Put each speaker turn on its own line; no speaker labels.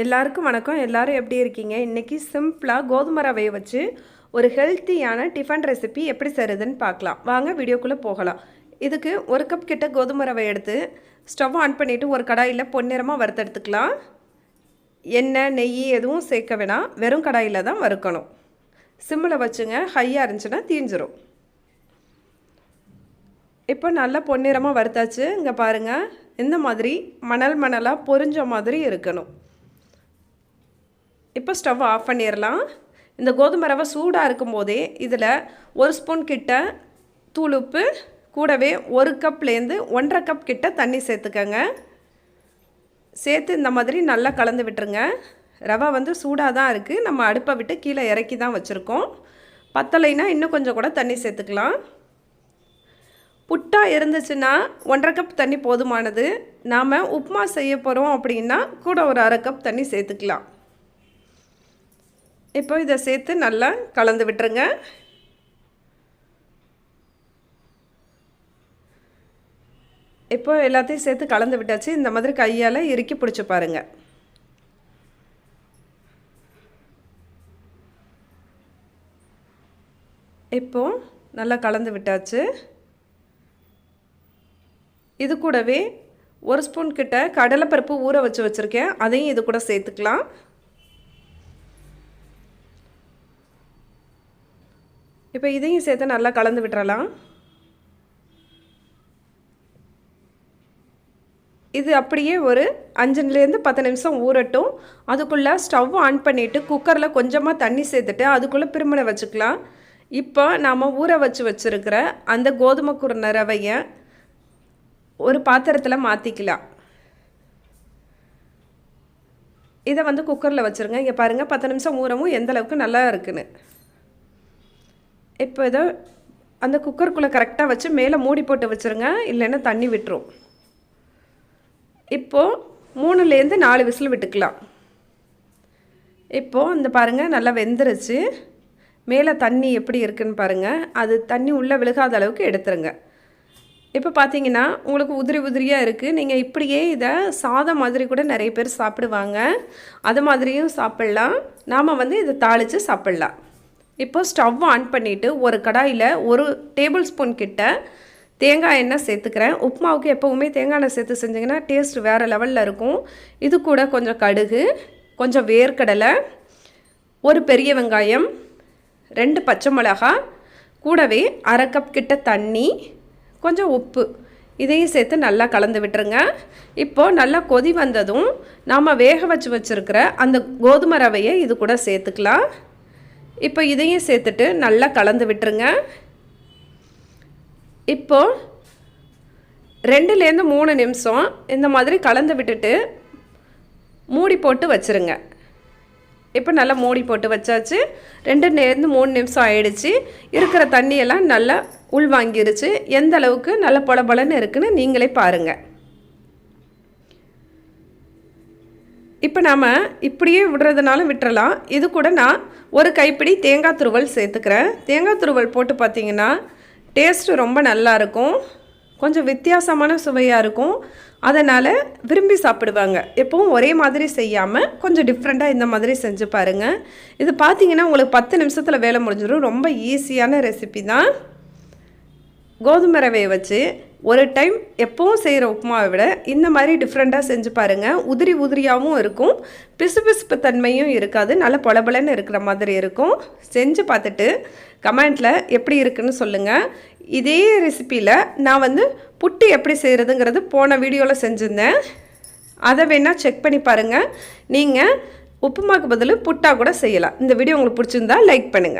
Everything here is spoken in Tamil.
எல்லாருக்கும் வணக்கம். எல்லாரும் எப்படி இருக்கீங்க? இன்றைக்கி சிம்பிளாக கோதுமை ரவையை வச்சு ஒரு ஹெல்த்தியான டிஃபன் ரெசிபி எப்படி செய்கிறதுன்னு பார்க்கலாம். வாங்க வீடியோக்குள்ளே போகலாம். இதுக்கு ஒரு கப் கிட்ட கோதுமை ரவை எடுத்து ஸ்டவ் ஆன் பண்ணிவிட்டு ஒரு கடாயில் பொன்னிறமாக வறுத்தெடுத்துக்கலாம். எண்ணெய் நெய் எதுவும் சேர்க்க வேணாம். வெறும் கடாயில் தான் வறுக்கணும். சிம்மில் வச்சுங்க. ஹையாக இருந்துச்சுன்னா தீஞ்சிரும். இப்போ நல்லா பொன்னிறமாக வறுத்தாச்சு. இங்கே பாருங்கள் இந்த மாதிரி மணல் மணலாக பொரிஞ்ச மாதிரி இருக்கணும். இப்போ ஸ்டவ் ஆஃப் பண்ணிடலாம் இந்த கோதுமை ரவை சூடாக இருக்கும்போதே இதில் ஒரு ஸ்பூன் கிட்ட தூள் உப்பு கூடவே ஒரு கப்லேருந்து ஒன்றரை கப் கிட்ட தண்ணி சேர்த்துக்கங்க. சேர்த்து இந்த மாதிரி நல்லா கலந்து விட்டுருங்க. ரவை வந்து சூடாக தான் இருக்குது நம்ம அடுப்பை விட்டு கீழே இறக்கி தான் வச்சுருக்கோம். பத்தலைனா இன்னும் கொஞ்சம் கூட தண்ணி சேர்த்துக்கலாம். புட்டாக இருந்துச்சுன்னா ஒன்றரை கப் தண்ணி போதுமானது. நாம் உப்புமா செய்ய போகிறோம் அப்படின்னா கூட ஒரு அரை கப் தண்ணி சேர்த்துக்கலாம். இப்போ இதை சேர்த்து நல்லா கலந்து விட்டுருங்க. இப்போ எல்லாத்தையும் சேர்த்து கலந்து விட்டாச்சு. இந்த மாதிரி கையால் இறுக்கி பிடிச்சி பாருங்கள் இப்போ நல்லா கலந்து விட்டாச்சு. இது கூடவே ஒரு ஸ்பூன் கிட்ட கடலைப்பருப்பு ஊற வச்சு வச்சுருக்கேன். அதையும் இது கூட சேர்த்துக்கலாம். இப்போ இதையும் சேர்த்து நல்லா கலந்து விட்டுறலாம். இது அப்படியே ஒரு அஞ்சுலேருந்து பத்து நிமிஷம் ஊறட்டும். அதுக்குள்ளே ஸ்டவ் ஆன் பண்ணிவிட்டு குக்கரில் கொஞ்சமாக தண்ணி சேர்த்துட்டு அதுக்குள்ளே பிரிமனை வச்சுக்கலாம். இப்போ நாம் ஊற வச்சு வச்சுருக்கிற அந்த கோதுமை குருண ரவையை ஒரு பாத்திரத்தில் மாற்றிக்கலாம் இதை வந்து குக்கரில் வச்சுருங்க. இங்கே பாருங்கள் பத்து நிமிஷம் ஊறவும் எந்தளவுக்கு நல்லா இருக்குன்னு. இப்போ இதை அந்த குக்கருக்குள்ளே கரெக்டாக வச்சு மேலே மூடி போட்டு வச்சுருங்க இல்லைன்னா தண்ணி விட்டுரும். இப்போது மூணுலேருந்து நாலு விசில் விட்டுக்கலாம். இப்போது இந்த பாருங்கள் நல்லா வெந்துருச்சு. மேலே தண்ணி எப்படி இருக்குன்னு பாருங்கள் அது தண்ணி உள்ளே விழுகாத அளவுக்கு எடுத்துருங்க. இப்போ பார்த்தீங்கன்னா உங்களுக்கு உதிரி உதிரியாக இருக்குது நீங்கள் இப்படியே இதை சாதம் மாதிரி கூட நிறைய பேர் சாப்பிடுவாங்க. அது மாதிரியும் சாப்பிட்லாம். நாம் வந்து இதை தாளித்து சாப்பிட்லாம். இப்போ ஸ்டவ் ஆன் பண்ணிவிட்டு ஒரு கடாயில் ஒரு டேபிள் ஸ்பூன் கிட்ட தேங்காய் எண்ணெய் சேர்த்துக்கிறேன். உப்புமாவுக்கு எப்போவுமே தேங்காய் எண்ணெய் சேர்த்து செஞ்சிங்கன்னா டேஸ்ட் வேறு லெவலில் இருக்கும். இது கூட கொஞ்சம் கடுகு கொஞ்சம் வேர்க்கடலை ஒரு பெரிய வெங்காயம் ரெண்டு பச்சை மிளகா கூடவே அரை கப் கிட்ட தண்ணி கொஞ்சம் உப்பு. இதையும் சேர்த்து நல்லா கலந்து விட்டுருங்க. இப்போது நல்லா கொதி வந்ததும் நாம் வேக வச்சு வச்சுருக்கிற அந்த கோதுமை ரவையை இது கூட சேர்த்துக்கலாம். இப்போ இதையும் சேர்த்துட்டு நல்லா கலந்து விட்டுருங்க. இப்போது ரெண்டுலேருந்து மூணு நிமிஷம் இந்த மாதிரி கலந்து விட்டுட்டு மூடி போட்டு வச்சுருங்க. இப்போ நல்லா மூடி போட்டு வச்சாச்சு. ரெண்டுலேருந்து மூணு நிமிஷம் ஆயிடுச்சு. இருக்கிற தண்ணியெல்லாம் நல்லா உள்வாங்கிருச்சு. எந்த அளவுக்கு நல்ல பொல பொலன்னு இருக்குன்னு நீங்களே பாருங்கள் இப்போ நாம் இப்படியே விடுறதுனாலும் விட்டுறலாம். இது கூட நான் ஒரு கைப்பிடி தேங்காய் துருவல் சேர்த்துக்கிறேன். தேங்காய் துருவல் போட்டு பார்த்தீங்கன்னா டேஸ்ட்டு ரொம்ப நல்லாயிருக்கும் கொஞ்சம் வித்தியாசமான சுவையாக இருக்கும். அதனால் விரும்பி சாப்பிடுவாங்க. எப்பவும் ஒரே மாதிரி செய்யாமல் கொஞ்சம் டிஃப்ரெண்ட்டாக இந்த மாதிரி செஞ்சு பாருங்கள் இது பார்த்தீங்கன்னா உங்களுக்கு பத்து நிமிஷத்தில் வேலை முடிஞ்சிடும் ரொம்ப ஈஸியான ரெசிபி தான். கோதுமை ரவையை வச்சு ஒரு டைம் எப்போவும் செய்கிற உப்புமாவை விட இந்த மாதிரி டிஃப்ரெண்ட்டாக செஞ்சு பாருங்கள் உதிரி உதிரியாகவும் இருக்கும். பிசுபிசுப்பு தன்மையும் இருக்காது. நல்ல பொலபலன்னு இருக்கிற மாதிரி இருக்கும். செஞ்சு பார்த்துட்டு கமெண்ட்டில் எப்படி இருக்குன்னு சொல்லுங்கள் இதே ரெசிப்பியில் நான் வந்து புட்டு எப்படி செய்கிறதுங்கிறது போன வீடியோவில் செஞ்சுருந்தேன். அதை வேணால் செக் பண்ணி பாருங்கள் நீங்கள் உப்புமாக்கு பதில் புட்டாக கூட செய்யலாம். இந்த வீடியோ உங்களுக்கு பிடிச்சிருந்தா லைக் பண்ணுங்கள்